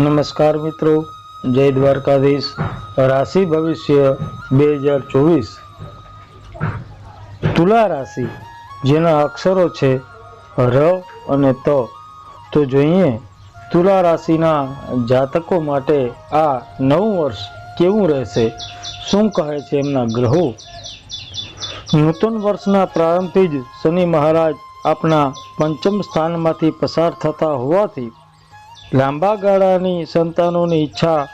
નમસ્કાર મિત્રો. જય દ્વારકાધીશ. રાશિ ભવિષ્ય બે હજાર ચોવીસ. તુલા રાશિ, જેના અક્ષરો છે ર અને ત. તો જોઈએ, તુલા રાશિના જાતકો માટે આ નવું વર્ષ કેવું રહેશે? શું કહે છે એમના ગ્રહો? નૂતન વર્ષના પ્રારંભથી જ શનિ મહારાજ આપણા પંચમ સ્થાનમાંથી પસાર થતા હોવાથી લાંબા ગાળાની સંતાનોની ઈચ્છા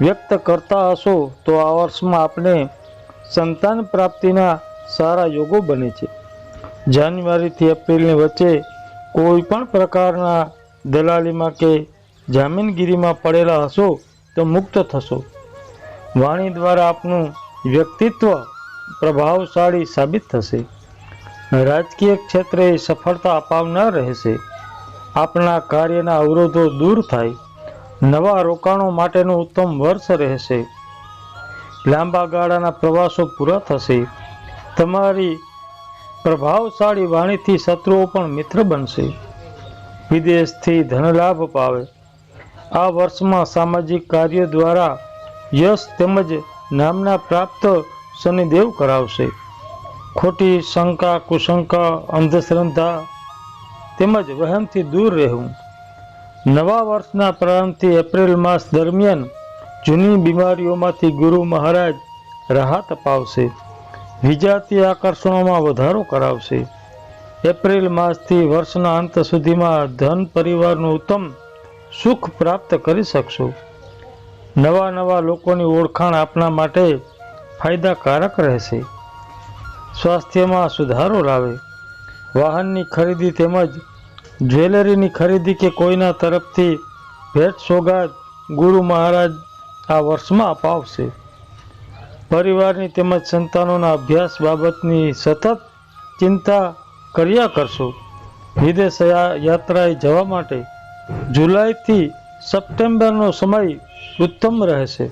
વ્યક્ત કરતા હશો તો આ વર્ષમાં આપણે સંતાન પ્રાપ્તિના સારા યોગો બને છે. જાન્યુઆરીથી એપ્રિલની વચ્ચે કોઈ પણ પ્રકારના દલાલીમાં કે જામીનગીરીમાં પડેલા હશો તો મુક્ત થશો. વાણી દ્વારા આપનું વ્યક્તિત્વ પ્રભાવશાળી સાબિત થશે. રાજકીય ક્ષેત્રે સફળતા અપાવનાર રહેશે. આપના કાર્યના અવરોધો દૂર થાય. નવા રોકાણો માટેનું ઉત્તમ વર્ષ રહેશે. લાંબા ગાળાના પ્રવાસો પૂરા થશે. તમારી પ્રભાવશાળી વાણીથી શત્રુઓ પણ મિત્ર બનશે. વિદેશથી ધનલાભ પાવે. આ વર્ષમાં સામાજિક કાર્યો દ્વારા યશ તેમજ નામના પ્રાપ્ત શનિદેવ કરાવશે. ખોટી શંકા, કુશંકા, અંધશ્રદ્ધા તેમજ વહેમથી દૂર રહેવું. નવા વર્ષના પ્રારંભથી એપ્રિલ માસ દરમિયાન જૂની બીમારીઓમાંથી ગુરુ મહારાજ રાહત અપાવશે. વિજાતીય આકર્ષણોમાં વધારો કરાવશે. એપ્રિલ માસથી વર્ષના અંત સુધીમાં ધન પરિવારનું ઉત્તમ સુખ પ્રાપ્ત કરી શકશો. નવા નવા લોકોની ઓળખાણ આપના માટે ફાયદાકારક રહેશે. સ્વાસ્થ્યમાં સુધારો લાવે. વાહનની ખરીદી તેમજ જ્વેલરીની ખરીદી કે કોઈના તરફથી ભેટ સોગાદ ગુરુ મહારાજ આ વર્ષમાં અપાવશે. પરિવારની તેમજ સંતાનોના અભ્યાસ બાબતની સતત ચિંતા કર્યા કરશો. વિદેશ યાત્રાએ જવા માટે જુલાઈથી સપ્ટેમ્બરનો સમય ઉત્તમ રહેશે.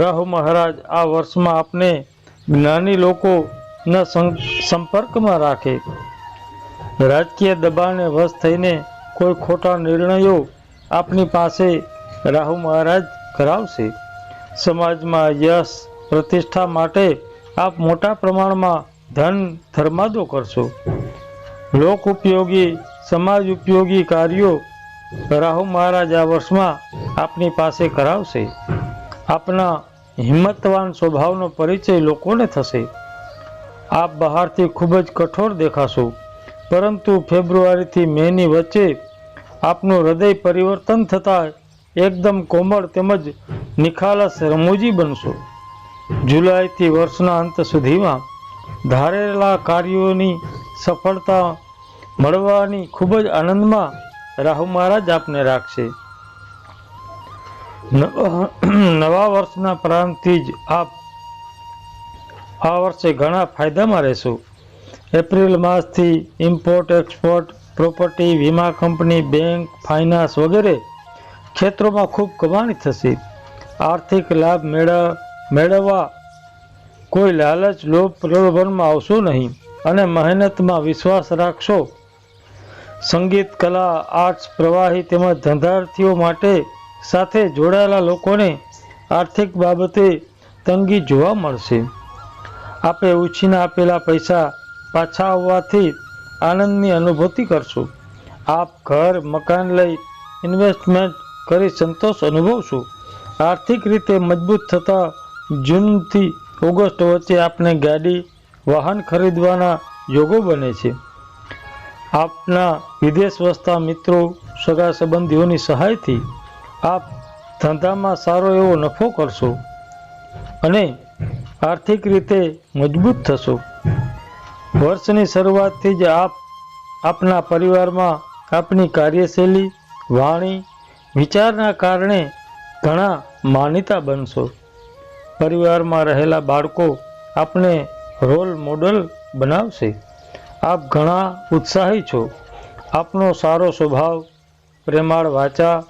રાહુ મહારાજ, આ વર્ષમાં આપને જ્ઞાની લોકોના સં- સંપર્કમાં રાખે. રાજકીય દબાણને વશ થઈને કોઈ ખોટા નિર્ણયો આપની પાસે રાહુ મહારાજ કરાવશે. સમાજમાં યશ, પ્રતિષ્ઠા માટે આપ મોટા પ્રમાણમાં ધન ધર્માદો કરશો. લોક ઉપયોગી, સમાજ ઉપયોગી કાર્યો રાહુ મહારાજ આ વર્ષમાં આપની પાસે કરાવશે. આપના હિંમતવાન સ્વભાવનો પરિચય લોકોને થશે. આપ બહારથી ખૂબ જ કઠોર દેખાશો. પરંતુ ફેબ્રુઆરીથી મેની વચ્ચે આપનું હૃદય પરિવર્તન થતાં એકદમ કોમળ તેમજ નિખાલસ રમૂજી બનશો. જુલાઈથી વર્ષના અંત સુધીમાં ધારેલા કાર્યોની સફળતા મળવાની ખૂબ જ આનંદમાં રાહુ મહારાજ આપને રાખશે. નવા વર્ષના પ્રારંભથી જ આપ આ વર્ષે ઘણા ફાયદામાં રહેશો. એપ્રિલ માસથી ઇમ્પોર્ટ, એક્સપોર્ટ, પ્રોપર્ટી, વીમા કંપની, બેંક, ફાઇનાન્સ વગેરે ક્ષેત્રોમાં ખૂબ કમાણી થશે. આર્થિક લાભ મેળવ મેળવવા કોઈ લાલચ, લોભ, પ્રલોભનમાં આવશો નહીં અને મહેનતમાં વિશ્વાસ રાખશો. સંગીત, કલા, આર્ટ્સ, પ્રવાહી તેમજ ધંધાર્થીઓ માટે સાથે જોડાયેલા લોકોને આર્થિક બાબતે તંગી જોવા મળશે. આપે ઉછીના આપેલા પૈસા પાછા આવવાથી આનંદની અનુભૂતિ કરશો. આપ ઘર, મકાન લઈ ઇન્વેસ્ટમેન્ટ કરી સંતોષ અનુભવશો. આર્થિક રીતે મજબૂત થતા જૂનથી ઓગસ્ટ વચ્ચે આપને ગાડી, વાહન ખરીદવાના યોગો બને છે. આપના વિદેશ વસતા મિત્રો, સગા સંબંધીઓની સહાયથી આપ ધંધામાં સારો એવો નફો કરશો. અને આર્થિક રીતે મજબૂત થશો. વર્ષની શરૂઆતથી જ આપ, આપના પરિવારમાં આપની કાર્યશૈલી, વાણી, વિચારના કારણે ઘણા માનીતા બનશો. પરિવારમાં રહેલા બાળકો આપને રોલ મોડલ બનાવશે. આપ ઘણા ઉત્સાહી છો. આપનો સારો સ્વભાવ, પ્રેમાળ વાચા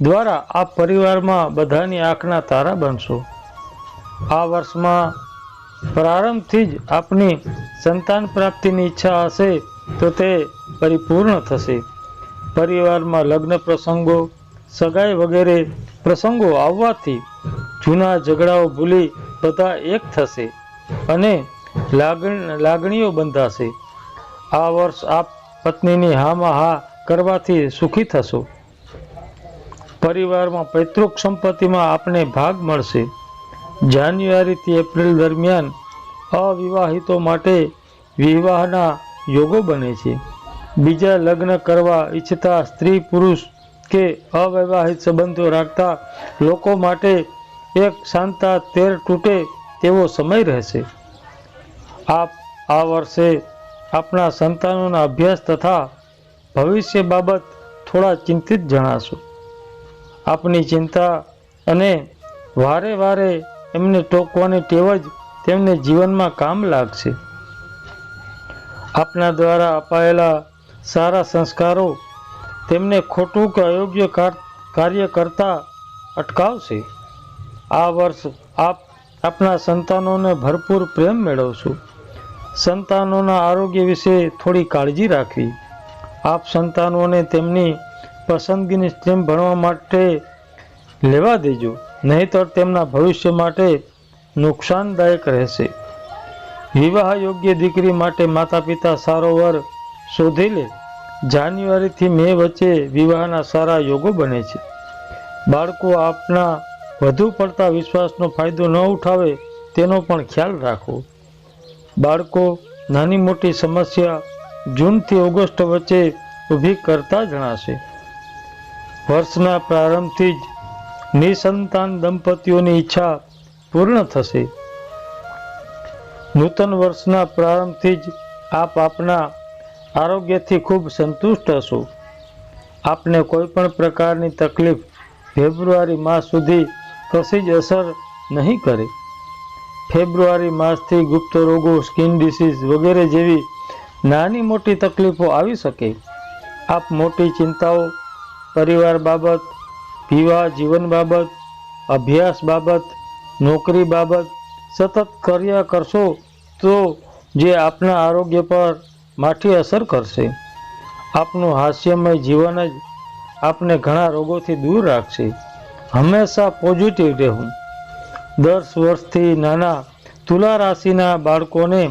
દ્વારા આપ પરિવારમાં બધાની આંખના તારા બનશો. આ વર્ષમાં પ્રારંભથી જ આપની સંતાન પ્રાપ્તિની ઈચ્છા હશે તો તે પરિપૂર્ણ થશે. પરિવારમાં લગ્ન પ્રસંગો, સગાઈ વગેરે પ્રસંગો આવવાથી જૂના ઝઘડાઓ ભૂલી બધા એક થશે અને લાગણીઓ બંધાશે. આ વર્ષ આપ પત્નીની હામાં હા કરવાથી સુખી થશો. પરિવારમાં પૈતૃક સંપત્તિમાં આપને ભાગ મળશે. જાન્યુઆરીથી એપ્રિલ દરમિયાન અવિવાહિતો માટે વિવાહના યોગો બને છે. બીજા લગ્ન કરવા ઈચ્છતા સ્ત્રી પુરુષ કે અવિવાહિત સંબંધો રાખતા લોકો માટે એક શાંતા તેર તૂટે તેવો સમય રહેશે. આપ આ વર્ષે આપણા સંતાનોના અભ્યાસ તથા ભવિષ્ય બાબત થોડા ચિંતિત જણાશો. આપની ચિંતા અને વારે વારે એમને ટોકવાની ટેવ જ તેમને જીવનમાં કામ લાગશે. આપના દ્વારા અપાયેલા સારા સંસ્કારો તેમને ખોટું કે અયોગ્ય કાર- કાર્ય કરતા અટકાવશે. આ વર્ષ આપ, આપના સંતાનોને ભરપૂર પ્રેમ મેળવશો. સંતાનોના આરોગ્ય વિશે થોડી કાળજી રાખવી. આપ સંતાનોને તેમની પસંદગીની સ્ટ્રીમ ભણવા માટે લેવા દેજો. નહીંતર તેમના ભવિષ્ય માટે નુકસાનદાયક રહેશે. વિવાહ યોગ્ય દીકરી માટે માતા પિતા સારો વર શોધી લે. જાન્યુઆરીથી મે વચ્ચે વિવાહના સારા યોગો બને છે. બાળકો આપના વધુ પડતા વિશ્વાસનો ફાયદો ન ઉઠાવે તેનો પણ ખ્યાલ રાખો. બાળકો નાની મોટી સમસ્યા જૂનથી ઓગસ્ટ વચ્ચે ઊભી કરતા જણાશે. વર્ષના પ્રારંભથી જ નિસંતાન દંપતીઓની ઈચ્છા પૂર્ણ થશે. નૂતન વર્ષના પ્રારંભથી જ આપ આપના આરોગ્યથી ખૂબ સંતુષ્ટ હશો. આપને કોઈ પણ પ્રકારની તકલીફ ફેબ્રુઆરી માસ સુધી કશી જ અસર નહીં કરે. ફેબ્રુઆરી માસથી ગુપ્ત રોગો, સ્કિન ડિસીઝ વગેરે જેવી નાની મોટી તકલીફો આવી શકે. આપ મોટી ચિંતાઓ, પરિવાર બાબત વિવાહ જીવન બાબત, અભ્યાસ બાબત, નોકરી બાબત સતત કર્યા કરશો તો જે આપના આરોગ્ય પર માઠી અસર કરશે. આપનું હાસ્યમય જીવન જ આપને ઘણા રોગોથી દૂર રાખશે. હંમેશા પોઝિટિવ રહેવું. દસ વર્ષથી નાના તુલા રાશિના બાળકોને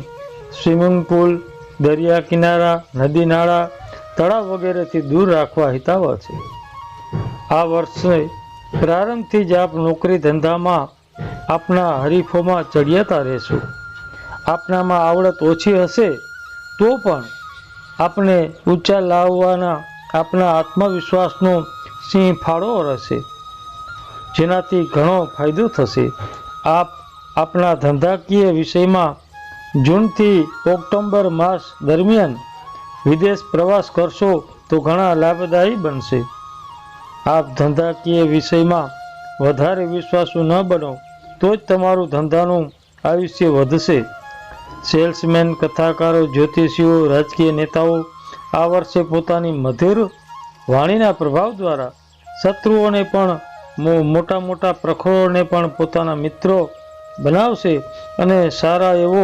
સ્વિમિંગ પુલ, દરિયા કિનારા, નદી નાળા, તળાવ વગેરેથી દૂર રાખવા હિતાવહ છે. આ વર્ષે પ્રારંભથી જ આપ નોકરી ધંધામાં આપના હરીફોમાં ચડિયાતા રહેશો. આપનામાં આવડત ઓછી હશે તો પણ આપને ઊંચા લાવવાના આપના આત્મવિશ્વાસનો સિંહ ફાળો રહેશે. જેનાથી ઘણો ફાયદો થશે. આપ આપના ધંધાકીય વિષયમાં જૂનથી ઓક્ટોબર માસ દરમિયાન વિદેશ પ્રવાસ કરશો તો ઘણા લાભદાયી બનશે. આપ ધંધાકીય વિષયમાં વધારે વિશ્વાસુ ન બનો, તો જ તમારું ધંધાનું આયુષ્ય વધશે. સેલ્સમેન, કથાકારો, જ્યોતિષીઓ, રાજકીય નેતાઓ આ વર્ષે પોતાની મધુર વાણીના પ્રભાવ દ્વારા શત્રુઓને પણ મોટા મોટા પ્રખરોને પણ પોતાના મિત્રો બનાવશે અને સારા એવો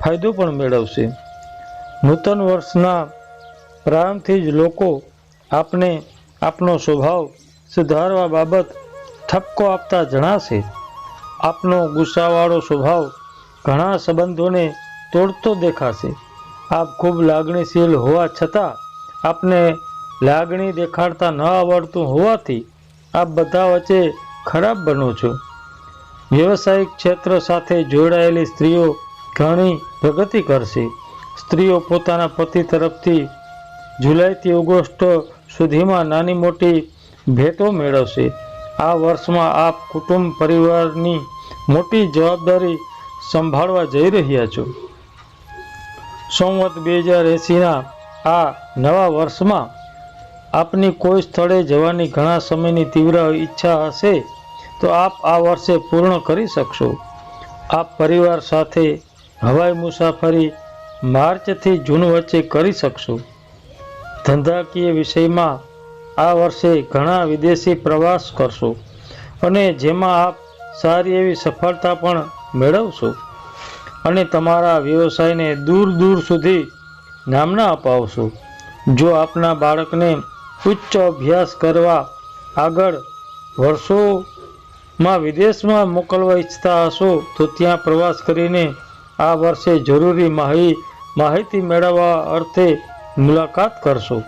ફાયદો પણ મેળવશે. નૂતન વર્ષના પ્રારંભથી જ લોકો આપને આપનો સ્વભાવ સુધારવા બાબત ઠપકો આપતા જણાશે. આપનો ગુસ્સાવાળો સ્વભાવ ઘણા સંબંધોને તોડતો દેખાશે. આપ ખૂબ લાગણીશીલ હોવા છતાં આપને લાગણી દેખાડતા ન આવડતું હોવાથી આપ બધા વચ્ચે ખરાબ બનો છો. વ્યવસાયિક ક્ષેત્ર સાથે જોડાયેલી સ્ત્રીઓ ઘણી પ્રગતિ કરશે. સ્ત્રીઓ પોતાના પતિ તરફથી જુલાઈથી ઓગસ્ટ સુધીમાં નાની મોટી ભેટો મેળવશે. આ વર્ષમાં આપ કુટુંબ પરિવારની મોટી જવાબદારી સંભાળવા જઈ રહ્યા છો. સંવત બે હજાર એંસીના આ નવા વર્ષમાં આપની કોઈ સ્થળે જવાની ઘણા સમયની તીવ્ર ઈચ્છા હશે તો આપ આ વર્ષે પૂર્ણ કરી શકશો. આપ પરિવાર સાથે હવાઈ મુસાફરી માર્ચથી જૂન વચ્ચે કરી શકશો. ધંધાકીય વિષયમાં આ વર્ષે ઘણા વિદેશી પ્રવાસ કરશો અને જેમાં આપ સારી એવી સફળતા પણ મેળવશો અને તમારા વ્યવસાયને દૂર દૂર સુધી નામના અપાવશો. જો આપના બાળકને ઉચ્ચ અભ્યાસ કરવા આગળ વર્ષોમાં વિદેશમાં મોકલવા ઈચ્છતા હશો, તો ત્યાં પ્રવાસ કરીને આ વર્ષે જરૂરી માહિ, માહિતી મેળવવા અર્થે મુલાકાત કરશો.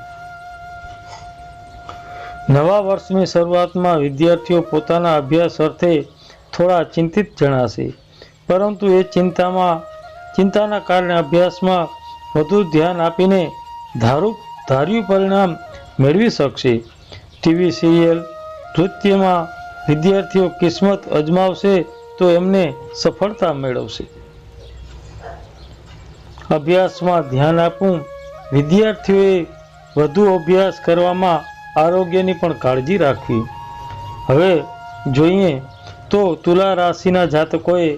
નવા વર્ષની શરૂઆતમાં વિદ્યાર્થીઓ પોતાના અભ્યાસ અર્થે થોડા ચિંતિત જણાશે. પરંતુ એ ચિંતામાં, ચિંતાના કારણે અભ્યાસમાં વધુ ધ્યાન આપીને ધારું, ધાર્યું પરિણામ મેળવી શકશે. ટીવી, સિરિયલ, નૃત્યમાં વિદ્યાર્થીઓ કિસ્મત અજમાવશે તો એમને સફળતા મેળવશે. અભ્યાસમાં ધ્યાન આપવું વિદ્યાર્થીઓએ વધુ અભ્યાસ કરવામાં આરોગ્યની પણ કાળજી રાખવી. હવે જોઈએ તો તુલા રાશિના જાતકોએ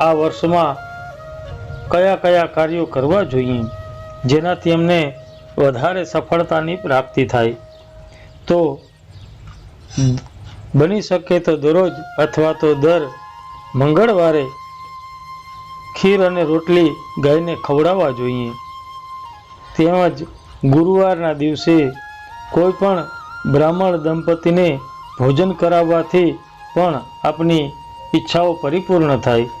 આ વર્ષમાં કયા કયા કાર્યો કરવા જોઈએ, જેનાથી એમને વધારે સફળતાની પ્રાપ્તિ થાય. તો બની શકે તો દરરોજ અથવા તો દર મંગળવારે ખીર અને રોટલી ગાયને ખવડાવવા જોઈએ. તેમજ ગુરુવારના દિવસે કોઈ પણ બ્રાહ્મણ દંપતીને ભોજન કરાવવાથી પણ આપની ઈચ્છાઓ પરિપૂર્ણ થાય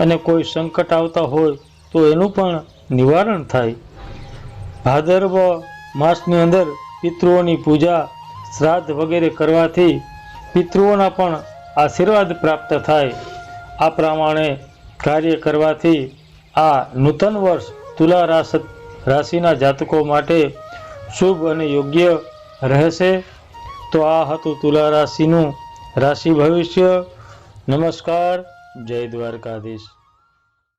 અને કોઈ સંકટ આવતા હોય તો એનું પણ નિવારણ થાય. ભાદરવ માસની અંદર પિતૃઓની પૂજા, શ્રાદ્ધ વગેરે કરવાથી પિતૃઓના પણ આશીર્વાદ પ્રાપ્ત થાય. આ પ્રમાણે કાર્ય કરવાથી આ નૂતન વર્ષ તુલા રાસ રાશિના જાતકો માટે શુભ અને યોગ્ય રહેશે. તો આ હતું તુલા રાશિનું રાશિ ભવિષ્ય. નમસ્કાર. જય દ્વારકાધીશ.